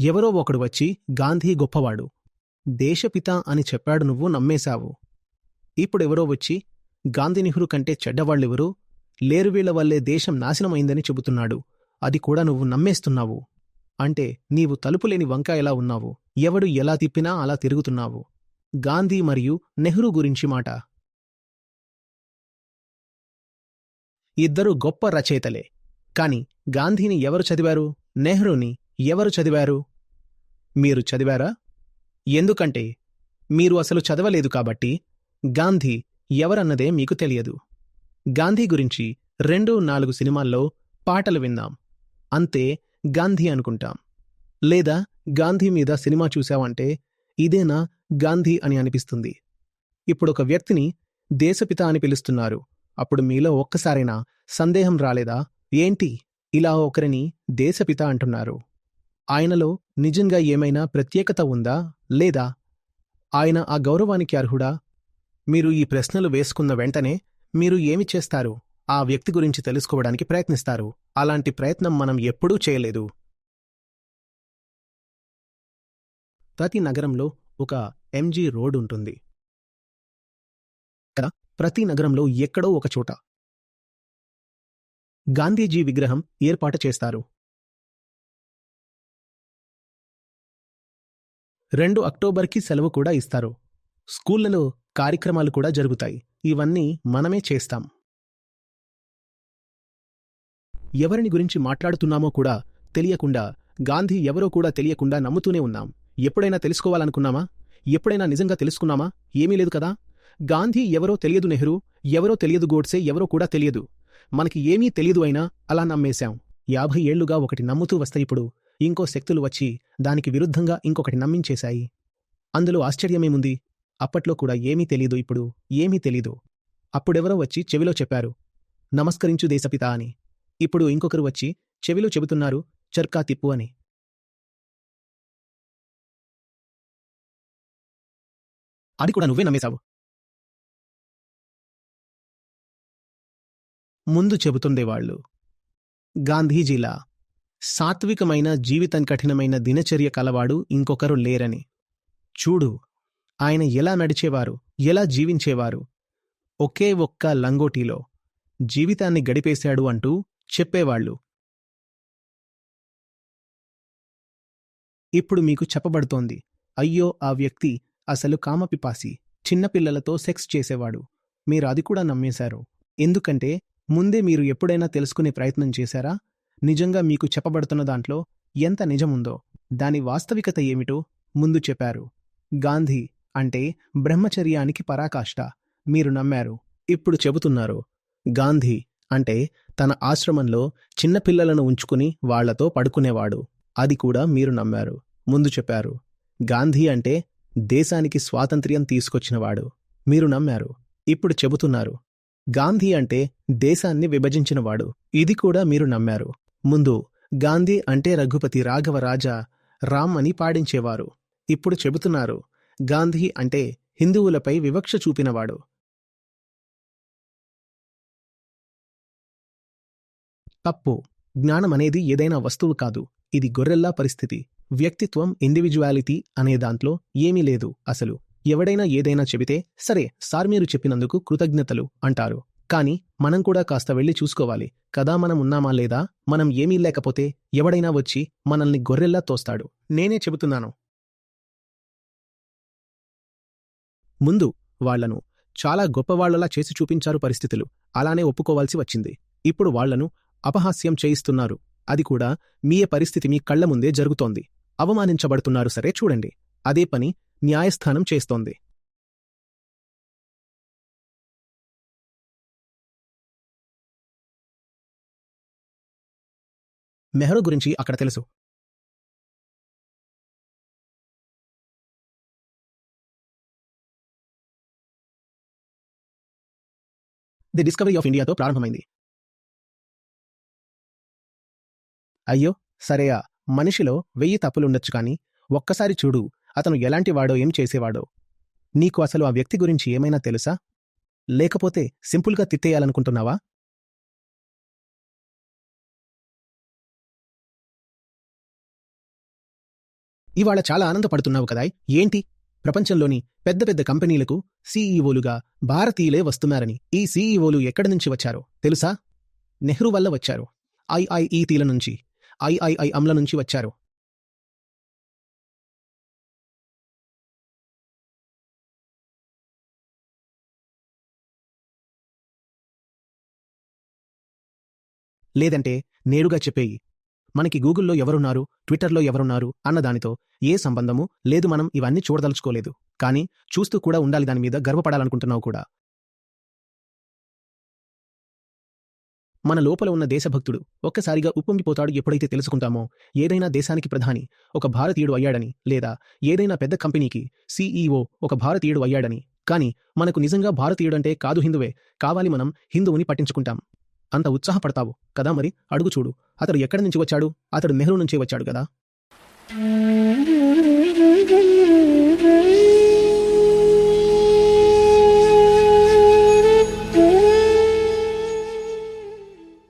ఎవరో ఒకడు వచ్చి గాంధీ గొప్పవాడు దేశపిత అని చెప్పాడు నువ్వు నమ్మేశావు. ఇప్పుడెవరో వచ్చి గాంధీ నెహ్రూ కంటే చెడ్డవాళ్ళెవరూ? లేరు వీళ్ళ వల్లే దేశం నాశనమైందని చెబుతున్నాడు. అది కూడా నువ్వు నమ్మేస్తున్నావు. అంటే నీవు తలుపులేని వంకాయలా ఉన్నావు? ఎవడు ఎలా తిప్పినా అలా తిరుగుతున్నావు. గాంధీ మరియు నెహ్రూ గురించి మాట. ఇద్దరు గొప్ప రచయితలే. కాని గాంధీని ఎవరు చదివారు? నెహ్రూని ఎవరు చదివారు? మీరు చదివారా? ఎందుకంటే మీరు అసలు చదవలేదు కాబట్టి గాంధీ ఎవరన్నదే మీకు తెలియదు. గాంధీ గురించి రెండు నాలుగు సినిమాల్లో పాటలు విందాం అంతే గాంధీ అనుకుంటాం. లేదా గాంధీ మీద సినిమా చూశావంటే ఇదేనా గాంధీ అని అనిపిస్తుంది. ఇప్పుడొక వ్యక్తిని దేశపిత అని పిలుస్తున్నారు. అప్పుడు మీలో ఒక్కసారైనా సందేహం రాలేదా? ఏంటి? ఇలా ఒకరిని దేశపిత అంటున్నారు. ఆయనలో నిజంగా ఏమైనా ప్రత్యేకత ఉందా లేదా? ఆయన ఆ గౌరవానికి అర్హుడా? మీరు ఈ ప్రశ్నలు వేసుకున్న వెంటనే మీరు ఏమి చేస్తారు? ఆ వ్యక్తి గురించి తెలుసుకోవడానికి ప్రయత్నిస్తారు. అలాంటి ప్రయత్నం మనం ఎప్పుడూ చేయలేదు. ప్రతి నగరంలో ఒక ఎంజీ రోడ్ ఉంటుంది. కదా ప్రతి నగరంలో ఎక్కడో ఒక చోట గాంధీజీ విగ్రహం ఏర్పాటు చేస్తారు. రెండు అక్టోబర్కి సెలవు కూడా ఇస్తారు. స్కూళ్ళలో కార్యక్రమాలు కూడా జరుగుతాయి. ఇవన్నీ మనమే చేస్తాం. ఎవరిని గురించి మాట్లాడుతున్నామో కూడా తెలియకుండా గాంధీ ఎవరో కూడా తెలియకుండా నమ్ముతూనే ఉన్నాం. ఎప్పుడైనా తెలుసుకోవాలనుకున్నామా? ఎప్పుడైనా నిజంగా తెలుసుకున్నామా? ఏమీ లేదు కదా? గాంధీ ఎవరో తెలియదు నెహ్రూ ఎవరో తెలియదు గోడ్సే ఎవరో కూడా తెలియదు. మనకి ఏమీ తెలియదు అయినా అలా నమ్మేశాం. యాభై ఏళ్ళుగా ఒకటి నమ్ముతూ వస్తే ఇప్పుడు ఇంకో శక్తులు వచ్చి దానికి విరుద్ధంగా ఇంకొకటి నమ్మించేశాయి. అందులో ఆశ్చర్యమేముంది? అప్పట్లో కూడా ఏమీ తెలీదు ఇప్పుడు ఏమీ తెలీదు. అప్పుడెవరో వచ్చి చెవిలో చెప్పారు. నమస్కరించు దేశపిత అని. ఇప్పుడు ఇంకొకరు వచ్చి చెవిలో చెబుతున్నారు చర్కా తిప్పు అని. అది కూడా నువ్వే నమ్మేశావు? ముందు చెబుతుండేవాళ్ళు గాంధీజీలా సాత్వికమైన జీవితం కఠినమైన దినచర్య కలవాడు ఇంకొకరు లేరని. చూడు ఆయన ఎలా నడిచేవారు ఎలా జీవించేవారు. ఒకే ఒక్క లంగోటీలో జీవితాన్ని గడిపేశాడు అంటూ చెప్పేవాళ్ళు. ఇప్పుడు మీకు చెప్పబడుతోంది అయ్యో ఆ వ్యక్తి అసలు కామపిపాసి చిన్నపిల్లలతో సెక్స్ చేసేవాడు. మీరు అది కూడా నమ్మేశారు. ఎందుకంటే ముందే మీరు ఎప్పుడైనా తెలుసుకునే ప్రయత్నం చేశారా? నిజంగా మీకు చెప్పబడుతున్న దాంట్లో ఎంత నిజముందో దాని వాస్తవికత ఏమిటో ముందు చెప్పారు. గాంధీ అంటే బ్రహ్మచర్యానికి పరాకాష్ట మీరు నమ్మారు ఇప్పుడు చెబుతున్నారు. గాంధీ అంటే తన ఆశ్రమంలో చిన్నపిల్లలను ఉంచుకుని వాళ్ళతో పడుకునేవాడు అది కూడా మీరు నమ్మారు ముందు చెప్పారు. గాంధీ అంటే దేశానికి స్వాతంత్ర్యం తీసుకొచ్చినవాడు మీరు నమ్మారు ఇప్పుడు చెబుతున్నారు. గాంధీ అంటే దేశాన్ని విభజించినవాడు ఇది కూడా మీరు నమ్మారు. ముందు గాంధీ అంటే రఘుపతి రాఘవ రాజా రామ్ అని పాడించేవారు. ఇప్పుడు చెబుతున్నారు గాంధీ అంటే హిందువులపై వివక్ష చూపినవాడు. తప్పు జ్ఞానమనేది ఏదైనా వస్తువు కాదు ఇది గొర్రెల్లా పరిస్థితి. వ్యక్తిత్వం ఇండివిజువాలిటీ అనే దాంట్లో ఏమీ లేదు అసలు. ఎవడైనా ఏదైనా చెబితే సరే సార్ మీరు చెప్పినందుకు కృతజ్ఞతలు అంటారు. కాని మనం కూడా కాస్త వెళ్ళి చూసుకోవాలి. కదా మనం ఉన్నామా లేదా? మనం ఏమీ లేకపోతే ఎవడైనా వచ్చి మనల్ని గొర్రెల్లా తోస్తాడు. నేనే చెబుతున్నాను. ముందు వాళ్ళను చాలా గొప్పవాళ్ళలా చేసి చూపించారు పరిస్థితులు. అలానే ఒప్పుకోవాల్సి వచ్చింది. ఇప్పుడు వాళ్ళను అపహాస్యం చేయిస్తున్నారు. అది కూడా మీ పరిస్థితి మీ కళ్ళ ముందే జరుగుతోంది. అవమానించబడుతున్నారు సరే చూడండి. అదే పని న్యాయస్థానం చేస్తోంది. మెహ్రూ గురించి అక్కడ తెలుసు. ది డిస్కవరీ ఆఫ్ ఇండియాతో ప్రారంభమైంది. అయ్యో సరేయా మనిషిలో వెయ్యి తప్పులుండొచ్చు కాని ఒక్కసారి చూడు అతను ఎలాంటి వాడో ఏం చేసేవాడో. నీకు అసలు ఆ వ్యక్తి గురించి ఏమైనా తెలుసా? లేకపోతే సింపుల్గా తిట్టేయాలనుకుంటున్నావా? ఇవాళ చాలా ఆనందపడుతున్నావు కదా ఏంటి? ప్రపంచంలోని పెద్ద పెద్ద కంపెనీలకు సీఈఓలుగా భారతీయులే వస్తున్నారని ఈ సీఈఓలు ఎక్కడి నుంచి వచ్చారో తెలుసా? నెహ్రూ వల్ల వచ్చారు. ఐఐఈటీల నుంచి ఐఐఐఎంల అమ్ల నుంచి వచ్చారు. లేదంటే నేరుగా చెప్పేయి మనకి గూగుల్లో ఎవరున్నారు ట్విట్టర్లో ఎవరున్నారు అన్న దానితో ఏ సంబంధము లేదు మనం ఇవన్నీ చూడదలుచుకోలేదు. కానీ చూస్తూ కూడా ఉండాలి దాని మీద గర్వపడాలనుకుంటున్నావు కూడా. మన లోపల ఉన్న దేశభక్తుడు ఒక్కసారిగా ఉప్పొంగిపోతాడు ఎప్పుడైతే తెలుసుకుంటామో ఏదైనా దేశానికి ప్రధాని ఒక భారతీయుడు అయ్యాడని లేదా ఏదైనా పెద్ద కంపెనీకి సీఈఓ ఒక భారతీయుడు అయ్యాడని కానీ మనకు నిజంగా భారతీయుడంటే కాదు హిందువే కావాలి మనం హిందువుని పట్టించుకుంటాం. అంత ఉత్సాహపడతావు కదా మరి? అడుగు చూడు అతడు ఎక్కడి నుంచి వచ్చాడు? అతడు నెహ్రూ నుంచి వచ్చాడు కదా?